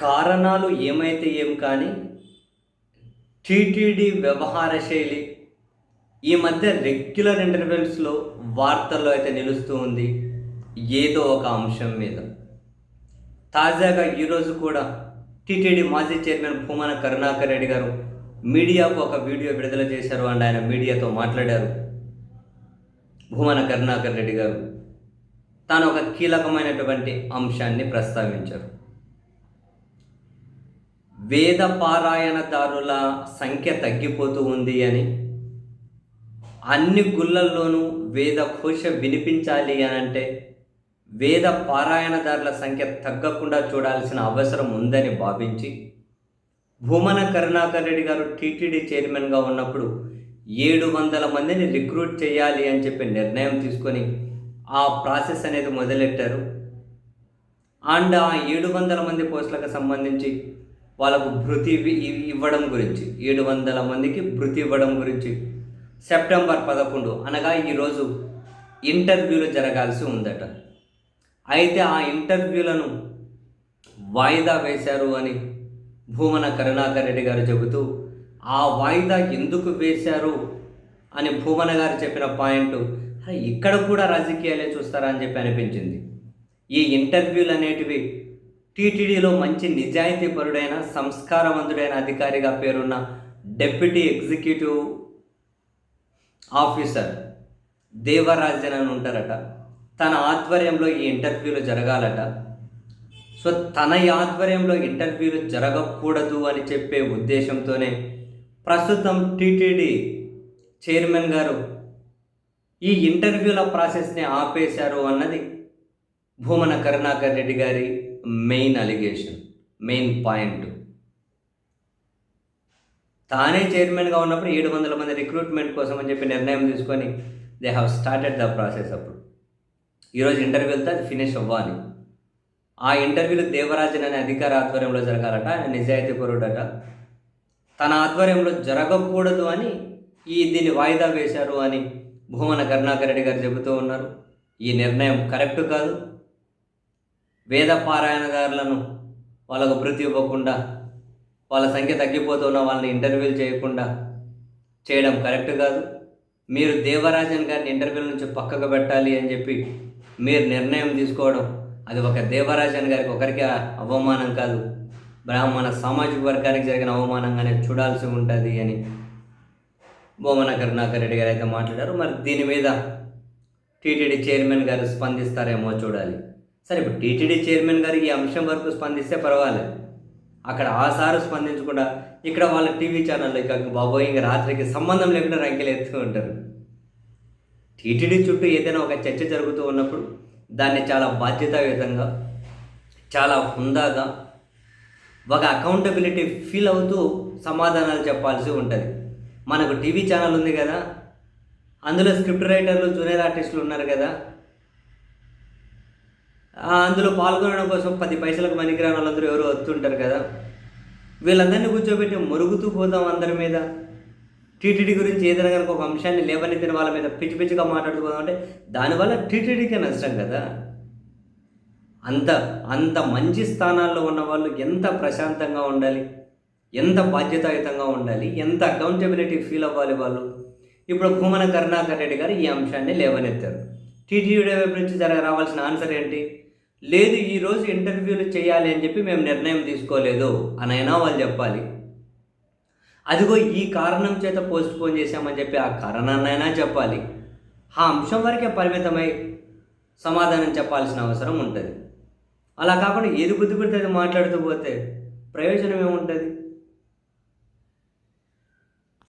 కారణాలు ఏమైతే ఏం కానీ టీటీడీ వ్యవహార శైలి ఈ మధ్య రెగ్యులర్ ఇంటర్వెల్స్లో వార్తల్లో అయితే నిలుస్తూ ఉంది. ఏదో ఒక అంశం మీద. తాజాగా ఈరోజు కూడా టీటీడీ మాజీ చైర్మన్ భూమన కరుణాకర్ రెడ్డి గారు మీడియాకు ఒక వీడియో విడుదల చేశారు అండ్ ఆయన మీడియాతో మాట్లాడారు. భూమన కరుణాకర్ రెడ్డి గారు. తాను ఒక కీలకమైనటువంటి అంశాన్ని ప్రస్తావించారు. వేద పారాయణదారుల సంఖ్య తగ్గిపోతూ ఉంది అని. అన్ని గుళ్ళల్లోనూ వేద ఘోష వినిపించాలి అని అంటే వేద పారాయణదారుల సంఖ్య తగ్గకుండా చూడాల్సిన అవసరం ఉందని భావించి భూమన కరుణాకర్ రెడ్డి గారు టీటీడీ చైర్మన్గా ఉన్నప్పుడు ఏడు వందల మందిని రిక్రూట్ చేయాలి అని చెప్పి నిర్ణయం తీసుకొని ఆ ప్రాసెస్ అనేది మొదలెట్టారు. అండ్ ఆ ఏడు వందల మంది పోస్టులకు సంబంధించి వాళ్ళకు భృతి ఇవి- ఇవ్వడం గురించి ఏడు వందల మందికి భృతి ఇవ్వడం గురించి. సెప్టెంబర్ పదకొండు అనగా ఈరోజు ఇంటర్వ్యూలు జరగాల్సి ఉందట. అయితే ఆ ఇంటర్వ్యూలను వాయిదా వేశారు అని భూమన కరుణాకర్ రెడ్డి గారు చెబుతూ ఆ వాయిదా ఎందుకు వేశారు? అని భూమన గారు చెప్పిన పాయింట్ ఇక్కడ కూడా రాజకీయాలే చూస్తారా? అని చెప్పి అనిపించింది. ఈ ఇంటర్వ్యూలు అనేటివి టీటీడీలో మంచి నిజాయితీ పరుడైన సంస్కారవంతుడైన అధికారిగా పేరున్న డెప్యూటీ ఎగ్జిక్యూటివ్ ఆఫీసర్ దేవరాజన్ అని ఉంటారట. తన ఆధ్వర్యంలో ఈ ఇంటర్వ్యూలు జరగాలట. సో తన ఆధ్వర్యంలో ఇంటర్వ్యూలు జరగకూడదు అని చెప్పే ఉద్దేశంతోనే ప్రస్తుతం టీటీడీ చైర్మన్ గారు ఈ ఇంటర్వ్యూల ప్రాసెస్ని ఆపేశారు అన్నది భూమన కరుణాకర్ రెడ్డి గారి మెయిన్ అలిగేషన్ మెయిన్ పాయింట్. తానే చైర్మన్గా ఉన్నప్పుడు ఏడు వందల మంది రిక్రూట్మెంట్ కోసం అని చెప్పి నిర్ణయం తీసుకొని they have started the process అప్పుడు. ఈరోజు ఇంటర్వ్యూలతో అది ఫినిష్ అవ్వాలి. ఆ ఇంటర్వ్యూలు దేవరాజన్ అనే అధికార ఆధ్వర్యంలో జరగాలట ఆయన నిజాయితీ పరుడట. తన ఆధ్వర్యంలో జరగకూడదు అని ఈ దీన్ని వాయిదా వేశారు అని భూమన కరుణాకర్ రెడ్డి గారు చెబుతూ ఉన్నారు. ఈ నిర్ణయం కరెక్ట్ కాదు. వేద పారాయణదారులను వాళ్ళకు భృతి ఇవ్వకుండా వాళ్ళ సంఖ్య తగ్గిపోతున్న వాళ్ళని ఇంటర్వ్యూలు చేయకుండా చేయడం కరెక్ట్ కాదు. మీరు దేవరాజన్ గారిని ఇంటర్వ్యూల నుంచి పక్కకు పెట్టాలి అని చెప్పి మీరు నిర్ణయం తీసుకోవడం అది ఒక దేవరాజన్ గారికి ఒకరికి అవమానం కాదు. బ్రాహ్మణ సామాజిక వర్గానికి జరిగిన అవమానంగానే చూడాల్సి ఉంటుంది అని బొమ్మన కరుణాకర్ రెడ్డి గారు అయితే మాట్లాడారు. మరి దీని మీద టీటీడీ చైర్మన్ గారు స్పందిస్తారేమో చూడాలి. సరే ఇప్పుడు టీటీడీ చైర్మన్ గారు ఈ అంశం వరకు స్పందిస్తే పర్వాలేదు. అక్కడ ఆ సారు స్పందించకుండా ఇక్కడ వాళ్ళ టీవీ ఛానల్లో ఇక బాబోయ్ ఇంకా రాత్రికి సంబంధం లేకుండా రంకెలు ఎత్తూ ఉంటారు. టీటీడీ చుట్టూ ఏదైనా ఒక చర్చ జరుగుతూ ఉన్నప్పుడు దాన్ని చాలా బాధ్యతాయుతంగా చాలా హుందాగా ఒక అకౌంటబిలిటీ ఫీల్ అవుతూ సమాధానాలు చెప్పాల్సి ఉంటుంది. మనకు టీవీ ఛానల్ ఉంది కదా అందులో స్క్రిప్ట్ రైటర్లు జూనియర్ ఆర్టిస్టులు ఉన్నారు కదా అందులో పాల్గొనడం కోసం పది పైసలకు పనికిరాని వాళ్ళందరూ ఎవరు వస్తుంటారు కదా. వీళ్ళందరినీ కూర్చోబెట్టి మురుగుతూ పోతాం అందరి మీద. టీటీడీ గురించి ఏదైనా కనుక ఒక అంశాన్ని లేవనెత్తిన వాళ్ళ మీద పిచ్చి పిచ్చిగా మాట్లాడుకోదాం అంటే దానివల్ల టీటీడీకే నష్టం కదా. అంత అంత మంచి స్థానాల్లో ఉన్న వాళ్ళు ఎంత ప్రశాంతంగా ఉండాలి? ఎంత బాధ్యతాయుతంగా ఉండాలి? ఎంత అకౌంటబిలిటీ ఫీల్ అవ్వాలి వాళ్ళు? ఇప్పుడు భూమన కరుణాకర్ రెడ్డి గారు ఈ అంశాన్ని లేవనెత్తారు. టీటీడీ వైపు నుంచి జరగ రావాల్సిన ఆన్సర్ ఏంటి? లేదు ఈరోజు ఇంటర్వ్యూలు చేయాలి అని చెప్పి మేము నిర్ణయం తీసుకోలేదు అనైనా వాళ్ళు చెప్పాలి. అదిగో ఈ కారణం చేత పోస్ట్ పోన్ చేశామని చెప్పి ఆ కారణాన్నైనా చెప్పాలి. ఆ అంశం వరకే పరిమితమై సమాధానం చెప్పాల్సిన అవసరం ఉంటుంది. అలా కాకుండా ఏది బుద్ధి పెడితే అది మాట్లాడుతూ పోతే ప్రయోజనం ఏముంటుంది?